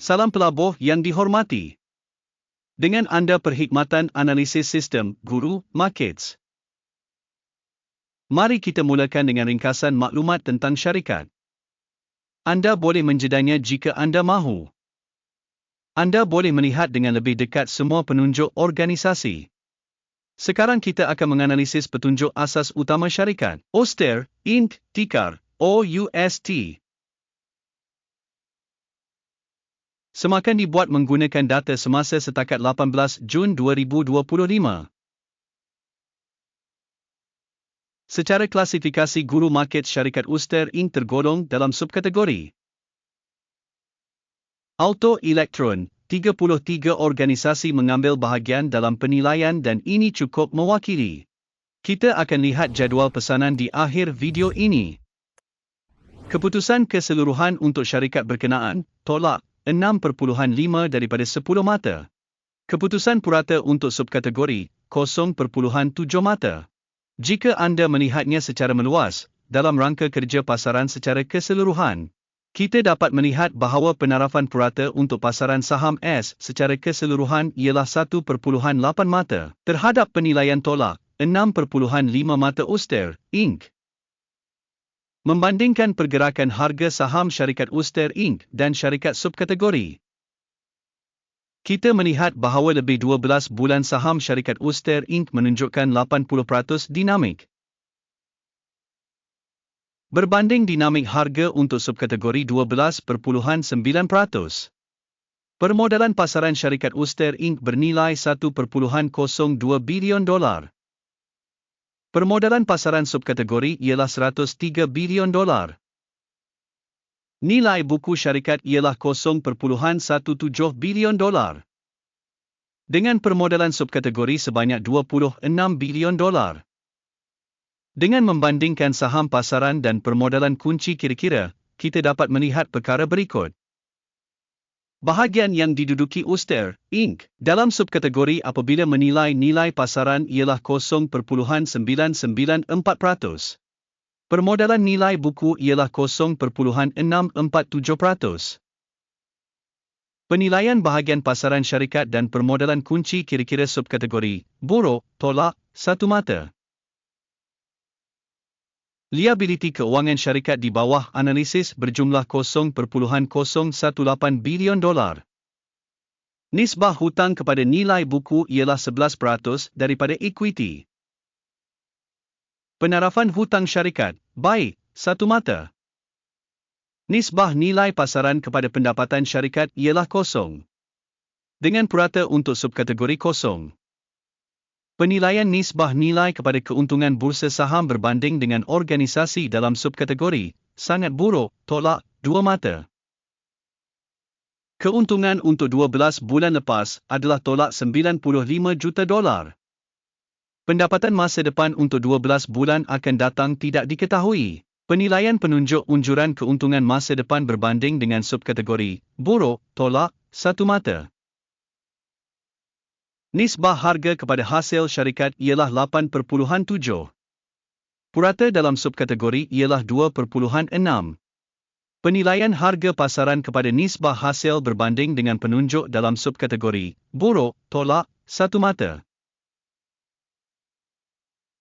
Salam pelabuh yang dihormati. Dengan anda perkhidmatan analisis sistem, Guru Markets. Mari kita mulakan dengan ringkasan maklumat tentang syarikat. Anda boleh menjedanya jika anda mahu. Anda boleh melihat dengan lebih dekat semua penunjuk organisasi. Sekarang kita akan menganalisis petunjuk asas utama syarikat. Oster, Inc., Tikar, OUST. Semakan dibuat menggunakan data semasa setakat 18 Jun 2025. Secara klasifikasi guru market syarikat Uster Inc. tergolong dalam subkategori Auto Elektron, 33 organisasi mengambil bahagian dalam penilaian dan ini cukup mewakili. Kita akan lihat jadual pesanan di akhir video ini. Keputusan keseluruhan untuk syarikat berkenaan, tolak, 6.5 daripada 10 mata. Keputusan purata untuk subkategori 0.7 mata. Jika anda melihatnya secara meluas, dalam rangka kerja pasaran secara keseluruhan, kita dapat melihat bahawa penarafan purata untuk pasaran saham S secara keseluruhan ialah 1.8 mata terhadap penilaian tolak 6.5 mata Oster, Inc membandingkan pergerakan harga saham syarikat Uster Inc. dan syarikat subkategori. Kita melihat bahawa lebih 12 bulan saham syarikat Uster Inc. menunjukkan 80% dinamik. Berbanding dinamik harga untuk subkategori 12.9%. Permodalan pasaran syarikat Uster Inc. bernilai 1.02 bilion dolar. Permodalan pasaran subkategori ialah 103 bilion dolar. Nilai buku syarikat ialah 0.17 bilion dolar. Dengan permodalan subkategori sebanyak 26 bilion dolar. Dengan membandingkan saham pasaran dan permodalan kunci kira-kira, kita dapat melihat perkara berikut. Bahagian yang diduduki Uster, Inc. dalam subkategori apabila menilai nilai pasaran ialah 0.994%. Permodalan nilai buku ialah 0.647%. Penilaian bahagian pasaran syarikat dan permodalan kunci kira-kira subkategori, buruk, tolak, satu mata. Liability keuangan syarikat di bawah analisis berjumlah 0.018 bilion dolar. Nisbah hutang kepada nilai buku ialah 11% daripada equity. Penarafan hutang syarikat, baik, satu mata. Nisbah nilai pasaran kepada pendapatan syarikat ialah kosong. Dengan purata untuk subkategori kosong. Penilaian nisbah nilai kepada keuntungan bursa saham berbanding dengan organisasi dalam subkategori sangat buruk, tolak, dua mata. Keuntungan untuk 12 bulan lepas adalah tolak 95 juta dolar. Pendapatan masa depan untuk 12 bulan akan datang tidak diketahui. Penilaian penunjuk unjuran keuntungan masa depan berbanding dengan subkategori buruk, tolak, satu mata. Nisbah harga kepada hasil syarikat ialah 8.7. Purata dalam subkategori ialah 2.6. Penilaian harga pasaran kepada nisbah hasil berbanding dengan penunjuk dalam subkategori buruk, tolak, satu mata.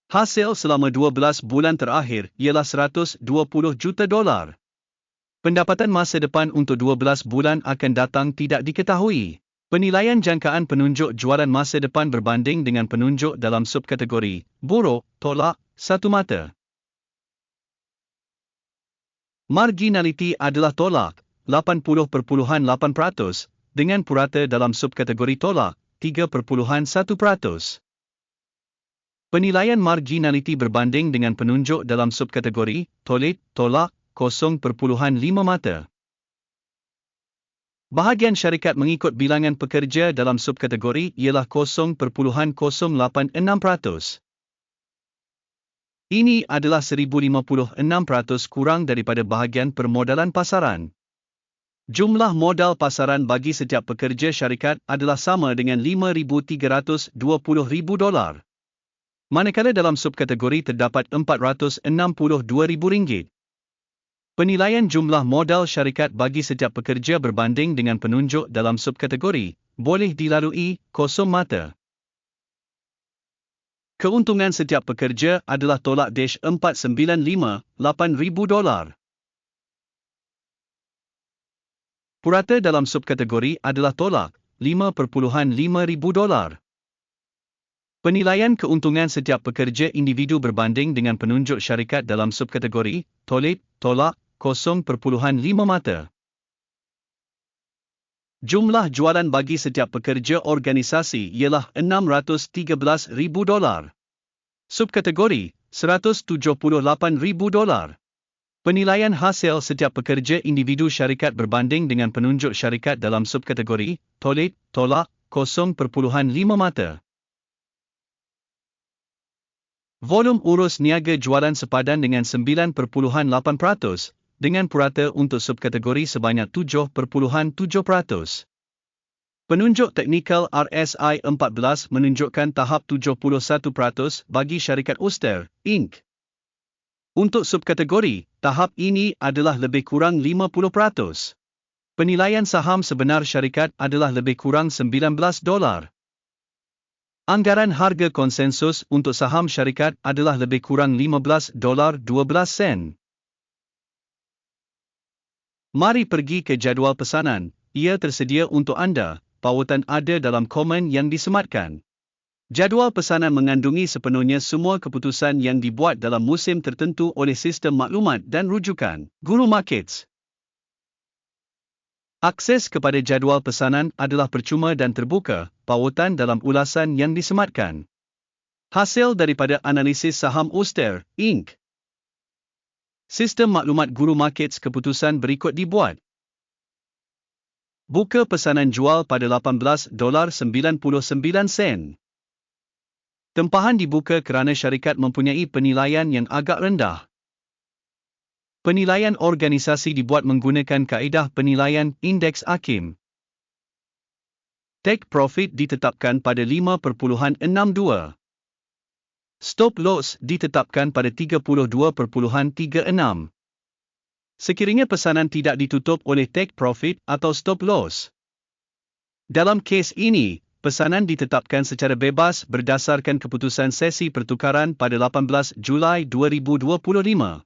Hasil selama 12 bulan terakhir ialah 120 juta dolar. Pendapatan masa depan untuk 12 bulan akan datang tidak diketahui. Penilaian jangkaan penunjuk jualan masa depan berbanding dengan penunjuk dalam subkategori buruk, tolak, satu mata. Marginality adalah tolak, 80.8%, dengan purata dalam subkategori tolak, 3.1%. Penilaian marginality berbanding dengan penunjuk dalam subkategori tolit, tolak, 0.5 mata. Bahagian syarikat mengikut bilangan pekerja dalam subkategori ialah 0.086%. Ini adalah 1056% kurang daripada bahagian permodalan pasaran. Jumlah modal pasaran bagi setiap pekerja syarikat adalah sama dengan 5320,000 dolar. Manakala dalam subkategori terdapat 462,000 ringgit. Penilaian jumlah modal syarikat bagi setiap pekerja berbanding dengan penunjuk dalam subkategori boleh dilalui kosong mata. Keuntungan setiap pekerja adalah tolak dash 495 8000 dolar. Purata dalam subkategori adalah tolak 5.5 ribu dolar. Penilaian keuntungan setiap pekerja individu berbanding dengan penunjuk syarikat dalam subkategori tolak tolak 0.5 mata. Jumlah jualan bagi setiap pekerja organisasi ialah 613,000 dolar. Subkategori 178,000 dolar. Penilaian hasil setiap pekerja individu syarikat berbanding dengan penunjuk syarikat dalam subkategori tolak tolak 0.5 mata. Volum urus niaga jualan sepadan dengan 9.8% dengan purata untuk subkategori sebanyak 7.7%. Penunjuk teknikal RSI 14 menunjukkan tahap 71% bagi syarikat Uster, Inc. Untuk subkategori, tahap ini adalah lebih kurang 50%. Penilaian saham sebenar syarikat adalah lebih kurang 19 dolar. Anggaran harga konsensus untuk saham syarikat adalah lebih kurang 15 dolar 12 sen. Mari pergi ke jadual pesanan. Ia tersedia untuk anda. Pautan ada dalam komen yang disematkan. Jadual pesanan mengandungi sepenuhnya semua keputusan yang dibuat dalam musim tertentu oleh sistem maklumat dan rujukan Guru Markets. Akses kepada jadual pesanan adalah percuma dan terbuka, pautan dalam ulasan yang disematkan. Hasil daripada analisis saham Oster, Inc. Sistem maklumat guru markets keputusan berikut dibuat. Buka pesanan jual pada 18 dolar 99 sen. Tempahan dibuka kerana syarikat mempunyai penilaian yang agak rendah. Penilaian organisasi dibuat menggunakan kaedah penilaian indeks Akim. Take profit ditetapkan pada 5.62. Stop loss ditetapkan pada 32.36. Sekiranya pesanan tidak ditutup oleh take profit atau stop loss. Dalam kes ini, pesanan ditetapkan secara bebas berdasarkan keputusan sesi pertukaran pada 18 Julai 2025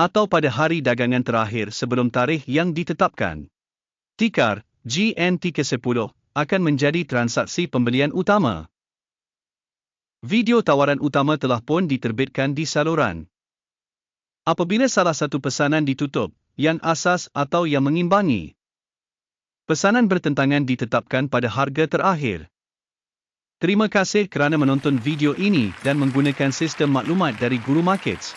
atau pada hari dagangan terakhir sebelum tarikh yang ditetapkan. Tikar GNT ke-10 akan menjadi transaksi pembelian utama. Video tawaran utama telah pun diterbitkan di saluran. Apabila salah satu pesanan ditutup, yang asas atau yang mengimbangi, pesanan bertentangan ditetapkan pada harga terakhir. Terima kasih kerana menonton video ini dan menggunakan sistem maklumat dari Guru Markets.